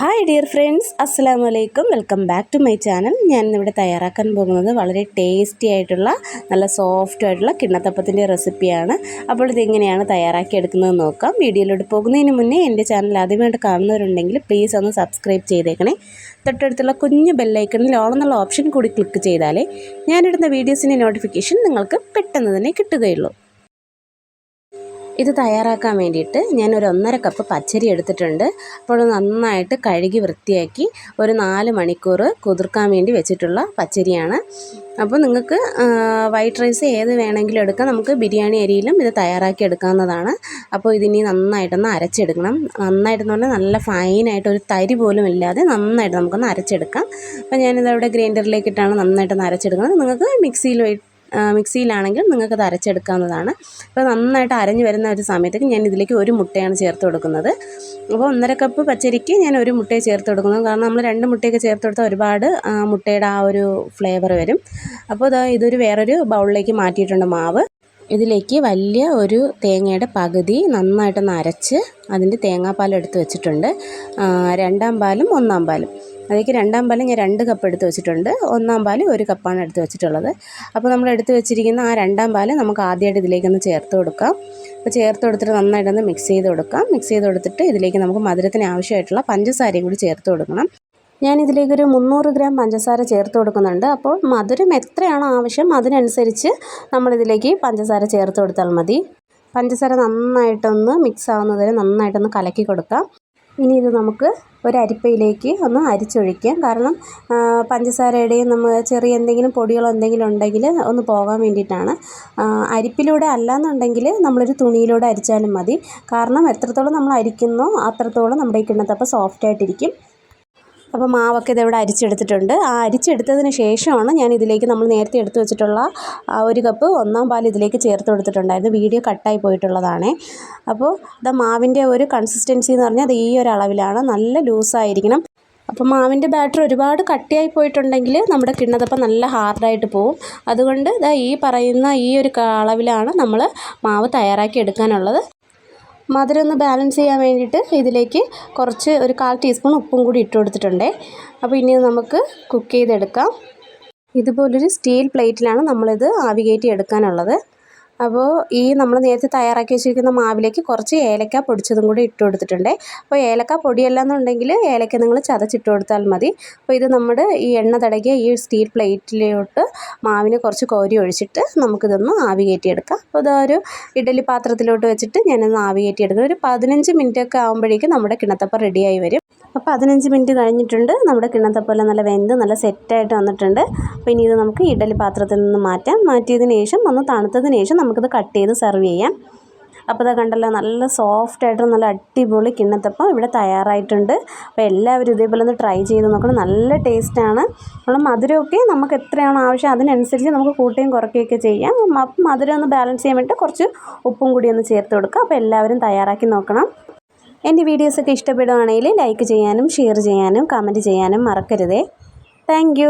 Hi dear friends അസ്സാം വലൈക്കും welcome back to my channel. ഞാൻ ഇവിടെ തയ്യാറാക്കാൻ പോകുന്നത് വളരെ ടേസ്റ്റി ആയിട്ടുള്ള നല്ല സോഫ്റ്റ് ആയിട്ടുള്ള കിണ്ണത്തപ്പത്തിന്റെ റെസിപ്പിയാണ്. അപ്പോൾ ഇതെങ്ങനെയാണ് തയ്യാറാക്കി എടുക്കുന്നത് നോക്കാം. വീഡിയോയിലോട്ട് പോകുന്നതിന് മുന്നേ എന്റെ ചാനൽ ആദ്യമായിട്ട് കാണുന്നവരുണ്ടെങ്കിൽ പ്ലീസ് ഒന്ന് സബ്സ്ക്രൈബ് ചെയ്തേക്കണേ. തൊട്ടടുത്തുള്ള കുഞ്ഞു ബെല്ലൈക്കണിൽ ഓണെന്നുള്ള ഓപ്ഷൻ കൂടി ക്ലിക്ക് ചെയ്താലേ ഞാനിടുന്ന വീഡിയോസിന്റെ നോട്ടിഫിക്കേഷൻ നിങ്ങൾക്ക് പെട്ടെന്ന് തന്നെ കിട്ടുകയുള്ളൂ. ഇത് തയ്യാറാക്കാൻ വേണ്ടിയിട്ട് ഞാൻ ഒരു ഒന്നര കപ്പ് പച്ചരി എടുത്തിട്ടുണ്ട്. അപ്പോൾ നന്നായിട്ട് കഴുകി വൃത്തിയാക്കി ഒരു നാല് മണിക്കൂർ കുതിർക്കാൻ വേണ്ടി വെച്ചിട്ടുള്ള പച്ചരിയാണ്. അപ്പോൾ നിങ്ങൾക്ക് വൈറ്റ് റൈസ് ഏത് വേണമെങ്കിലും എടുക്കാം. നമുക്ക് ബിരിയാണി അരിയിലും ഇത് തയ്യാറാക്കി എടുക്കാവുന്നതാണ്. അപ്പോൾ ഇതിനി നന്നായിട്ടൊന്ന് അരച്ചെടുക്കണം. നന്നായിട്ടെന്ന് പറഞ്ഞാൽ നല്ല ഫൈനായിട്ട് ഒരു തരി പോലും ഇല്ലാതെ നന്നായിട്ട് നമുക്കൊന്ന് അരച്ചെടുക്കാം. അപ്പോൾ ഞാനിതവിടെ ഗ്രൈൻഡറിലേക്കിട്ടാണ് നന്നായിട്ടൊന്ന് അരച്ചെടുക്കുന്നത്. നിങ്ങൾക്ക് മിക്സിയിൽ മിക്സിയിലാണെങ്കിൽ നിങ്ങൾക്ക് അത് അരച്ചെടുക്കാവുന്നതാണ്. അപ്പോൾ നന്നായിട്ട് അരഞ്ഞു വരുന്ന ഒരു സമയത്തേക്ക് ഞാൻ ഇതിലേക്ക് ഒരു മുട്ടയാണ് ചേർത്ത് കൊടുക്കുന്നത്. അപ്പോൾ ഒന്നര കപ്പ് പച്ചരിക്ക് ഞാൻ ഒരു മുട്ടയെ ചേർത്ത് കൊടുക്കുന്നത് കാരണം നമ്മൾ രണ്ട് മുട്ടയൊക്കെ ചേർത്ത് കൊടുത്താൽ ഒരുപാട് മുട്ടയുടെ ആ ഒരു ഫ്ലേവർ വരും. അപ്പോൾ ഇതാ ഇതൊരു വേറൊരു ബൗളിലേക്ക് മാറ്റിയിട്ടുണ്ട് മാവ്. ഇതിലേക്ക് വലിയ ഒരു തേങ്ങയുടെ പകുതി നന്നായിട്ടൊന്ന് അരച്ച് അതിന്റെ തേങ്ങാപ്പാൽ എടുത്ത് വെച്ചിട്ടുണ്ട്. രണ്ടാം പാലും ഒന്നാം പാലും. അതിലേക്ക് രണ്ടാം പാലും ഞാൻ രണ്ട് കപ്പ് എടുത്ത് വെച്ചിട്ടുണ്ട്. ഒന്നാം പാൽ ഒരു കപ്പാണ് എടുത്ത് വെച്ചിട്ടുള്ളത്. അപ്പോൾ നമ്മൾ എടുത്ത് വെച്ചിരിക്കുന്ന ആ രണ്ടാം പാൽ നമുക്ക് ആദ്യമായിട്ട് ഇതിലേക്കൊന്ന് ചേർത്ത് കൊടുക്കാം. അപ്പോൾ ചേർത്ത് കൊടുത്തിട്ട് നന്നായിട്ടൊന്ന് മിക്സ് ചെയ്ത് കൊടുക്കാം. മിക്സ് ചെയ്ത് കൊടുത്തിട്ട് ഇതിലേക്ക് നമുക്ക് മധുരത്തിന് ആവശ്യമായിട്ടുള്ള പഞ്ചസാരയും കൂടി ചേർത്ത് കൊടുക്കണം. ഞാൻ ഇതിലേക്കൊരു മുന്നൂറ് ഗ്രാം പഞ്ചസാര ചേർത്ത് കൊടുക്കുന്നുണ്ട്. അപ്പോൾ മധുരം എത്രയാണോ ആവശ്യം അതിനനുസരിച്ച് നമ്മളിതിലേക്ക് പഞ്ചസാര ചേർത്ത് കൊടുത്താൽ മതി. പഞ്ചസാര നന്നായിട്ടൊന്ന് മിക്സ് ആവുന്നതുവരെ നന്നായിട്ടൊന്ന് കലക്കി കൊടുക്കാം. ഇനി ഇത് നമുക്ക് ഒരു അരിപ്പയിലേക്ക് ഒന്ന് അരിച്ചൊഴിക്കാം. കാരണം പഞ്ചസാരയുടെയും നമ്മൾ ചെറിയ എന്തെങ്കിലും പൊടികളോ എന്തെങ്കിലും ഉണ്ടെങ്കിൽ ഒന്ന് പോകാൻ വേണ്ടിയിട്ടാണ്. അരിപ്പിലൂടെ അല്ലാന്നുണ്ടെങ്കിൽ നമ്മളൊരു തുണിയിലൂടെ അരിച്ചാലും മതി. കാരണം എത്രത്തോളം നമ്മൾ അരിക്കുന്നോ അത്രത്തോളം നമ്മുടെ ഈ കിണ്ണത്തപ്പം സോഫ്റ്റായിട്ടിരിക്കും അപ്പോൾ മാവൊക്കെ ഇതിവിടെ അരിച്ചെടുത്തിട്ടുണ്ട്. ആ അരിച്ചെടുത്തതിന് ശേഷമാണ് ഞാൻ ഇതിലേക്ക് നമ്മൾ നേരത്തെ എടുത്തു വെച്ചിട്ടുള്ള ആ ഒരു കപ്പ് ഒന്നാം പാൽ ഇതിലേക്ക് ചേർത്ത് കൊടുത്തിട്ടുണ്ടായിരുന്നു. വീഡിയോ കട്ടായി പോയിട്ടുള്ളതാണേ. അപ്പോൾ ഇത് മാവിന്റെ ഒരു കൺസിസ്റ്റൻസി എന്ന് പറഞ്ഞാൽ അത് ഈ ഒരു അളവിലാണ്. നല്ല ലൂസായിരിക്കണം. അപ്പോൾ മാവിന്റെ ബാറ്റർ ഒരുപാട് കട്ടിയായി പോയിട്ടുണ്ടെങ്കിൽ നമ്മുടെ കിണ്ണതപ്പം നല്ല ഹാർഡായിട്ട് പോവും. അതുകൊണ്ട് ഈ പറയുന്ന ഈ ഒരു അളവിലാണ് നമ്മൾ മാവ് തയ്യാറാക്കി എടുക്കാനുള്ളത്. മധുരം ഒന്ന് ബാലൻസ് ചെയ്യാൻ വേണ്ടിയിട്ട് ഇതിലേക്ക് കുറച്ച് ഒരു കാൽ ടീസ്പൂൺ ഉപ്പും കൂടി ഇട്ട് കൊടുത്തിട്ടുണ്ട്. അപ്പോൾ ഇനി നമുക്ക് കുക്ക് ചെയ്തെടുക്കാം. ഇതുപോലൊരു സ്റ്റീൽ പ്ലേറ്റിലാണ് നമ്മളിത് ആവി കയറ്റി എടുക്കാനുള്ളത്. അപ്പോൾ ഈ നമ്മൾ നേരത്തെ തയ്യാറാക്കി വെച്ചിരിക്കുന്ന മാവിലേക്ക് കുറച്ച് ഏലക്ക പൊടിച്ചതും കൂടി ഇട്ട് കൊടുത്തിട്ടുണ്ട്. അപ്പോൾ ഏലക്ക പൊടിയല്ല എന്നുണ്ടെങ്കിൽ ഏലക്ക നിങ്ങൾ ചതച്ചിട്ട് കൊടുത്താൽ മതി. അപ്പോൾ ഇത് നമ്മുടെ ഈ എണ്ണ തടകിയ ഈ സ്റ്റീൽ പ്ലേറ്റിലോട്ട് മാവിന് കുറച്ച് കോരി ഒഴിച്ചിട്ട് നമുക്കിതൊന്ന് ആവി കയറ്റിയെടുക്കാം. അപ്പോൾ ഇതാ ഒരു ഇഡലി പാത്രത്തിലോട്ട് വെച്ചിട്ട് ഞാനൊന്ന് ആവി കയറ്റിയെടുക്കും ഒരു പതിനഞ്ച് മിനിറ്റ് ഒക്കെ ആകുമ്പോഴേക്കും നമ്മുടെ കിണത്തപ്പ റെഡിയായി വരും. അപ്പോൾ പതിനഞ്ച് മിനിറ്റ് കഴിഞ്ഞിട്ടുണ്ട്. നമ്മുടെ കിണത്തപ്പോലെ നല്ല വെന്ത് നല്ല സെറ്റായിട്ട് വന്നിട്ടുണ്ട്. അപ്പോൾ ഇനി ഇത് നമുക്ക് ഇഡലി പാത്രത്തിൽ നിന്ന് മാറ്റാം. മാറ്റിയതിന് ശേഷം ഒന്ന് തണുത്തതിന് ശേഷം നമുക്കിത് കട്ട് ചെയ്ത് സെർവ് ചെയ്യാം. അപ്പോൾ ഇതാ കണ്ടല്ലോ നല്ല സോഫ്റ്റ് ആയിട്ട് നല്ല അടിപൊളി കിണ്ണത്തപ്പം ഇവിടെ തയ്യാറായിട്ടുണ്ട്. അപ്പോൾ എല്ലാവരും ഇതേപോലെ ഒന്ന് ട്രൈ ചെയ്ത് നോക്കണം. നല്ല ടേസ്റ്റാണ് നമ്മൾ മധുരമൊക്കെ നമുക്ക് എത്രയാണോ ആവശ്യം അതിനനുസരിച്ച് നമുക്ക് കൂട്ടുകയും കുറയ്ക്കുകയൊക്കെ ചെയ്യാം. അപ്പം മധുരം ഒന്ന് ബാലൻസ് ചെയ്യാൻ വേണ്ടിയിട്ട് കുറച്ച് ഉപ്പും കൂടി ഒന്ന് ചേർത്ത് കൊടുക്കുക. അപ്പോൾ എല്ലാവരും തയ്യാറാക്കി നോക്കണം. എന്റെ വീഡിയോസൊക്കെ ഇഷ്ടപ്പെടുകയാണെങ്കിൽ ലൈക്ക് ചെയ്യാനും ഷെയർ ചെയ്യാനും കമന്റ് ചെയ്യാനും മറക്കരുതേ. താങ്ക്